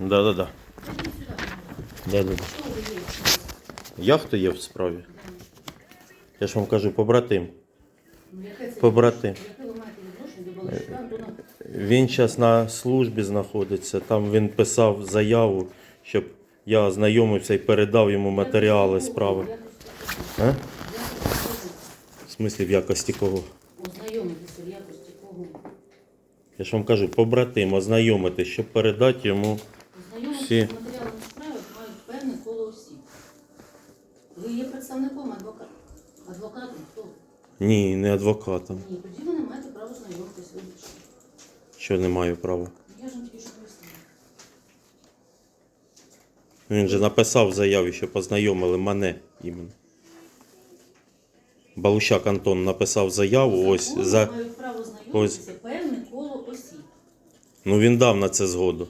Да-да-да. Да-да-да. Я хто є в справі? Я ж вам кажу, побратим. Побратим. Він зараз на службі знаходиться. Там він писав заяву, щоб я ознайомився і передав йому матеріали справи. А? В смислі в якості кого? Ознайомитися в якості кого? Я ж вам кажу, побратим, ознайомити, щоб передати йому. Всі. справи мають певне коло осіб. Ви є представником адвоката? Адвокатом хто? Ні, не адвокатом. Ні, тоді ви не маєте права знайомитися вибачте. Що не маю права. Я ж вам тільки що пояснила. Він же написав в заяві, що познайомили мене іменно. Балущак Антон написав заяву, ось Законом за. мають право знайомитися певне коло осіб. Ну він дав на це згоду.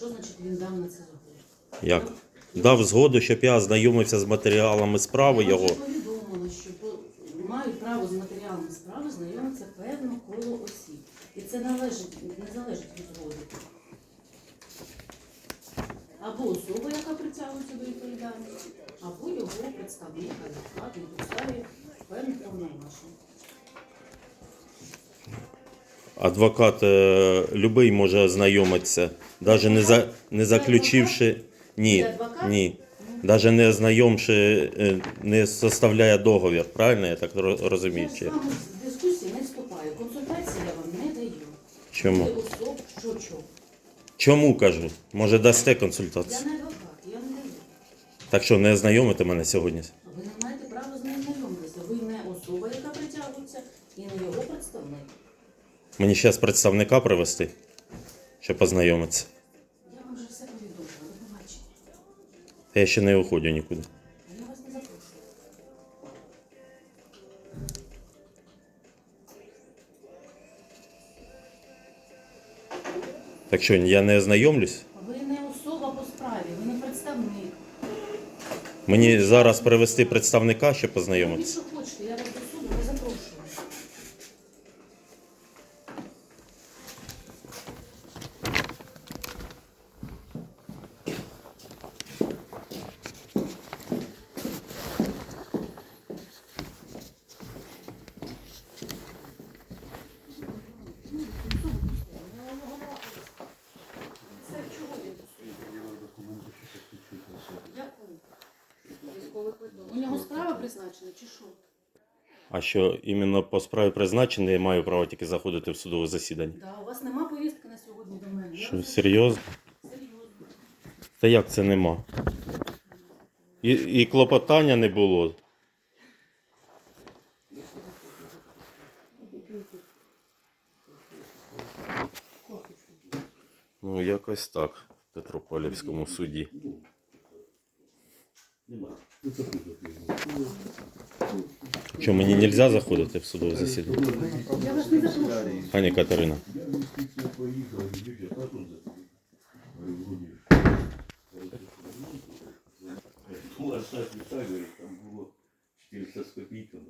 Що значить він дав на це згоду? Як? Дав згоду, щоб я ознайомився з матеріалами справи його. вже повідомила, що по- мають право з матеріалами справи знайомитися певне коло осіб. І це належить, не залежить від згоди. Або особа, яка притягується до відповідальності, або його представник, адвокат, на підставі певних повноважень. Адвокат е, любий може ознайомитися, навіть не, за, не заключивши. Ні, ні. Навіть не ознайомши, е, не составляє договір, правильно я так ро- розумію? Я з Чи? вами в дискусії не вступаю. Консультації я вам не даю. Чому? Ти особ, що чого. Чому кажу? Може дасте Я консультацію? не адвокат, я не даю. Так що не ознайомите мене сьогодні? Ви не маєте права з ним знайомитися. Ви не особа, яка притягується, і не його представник. Мені зараз представника привезти, щоб познайомитися. Я вам вже все повідомила. До побачення. Я ще не уходжу нікуди. Я вас не запрошую. Так що я не ознайомлюсь? Ви не особа по справі, ви не представник. Мені зараз привезти представника, щоб Ви познайомитися. що хочете, я вас до суду не запрошую. Дякую. Військовий квиток. У нього справа призначена чи що? А що іменно по справі призначений, я маю право тільки заходити в судове засідання. Да, у вас нема повістки на сьогодні до мене. Я Що, серйозно? Серйозно. Та як це нема? І, і клопотання не було. Ну, якось так в Петропавлівському суді. Що, мені не можна заходити в судове засідання? Я вас не запрошую. Пані Катерина. Була штат Віталій, там було 400 з копійками.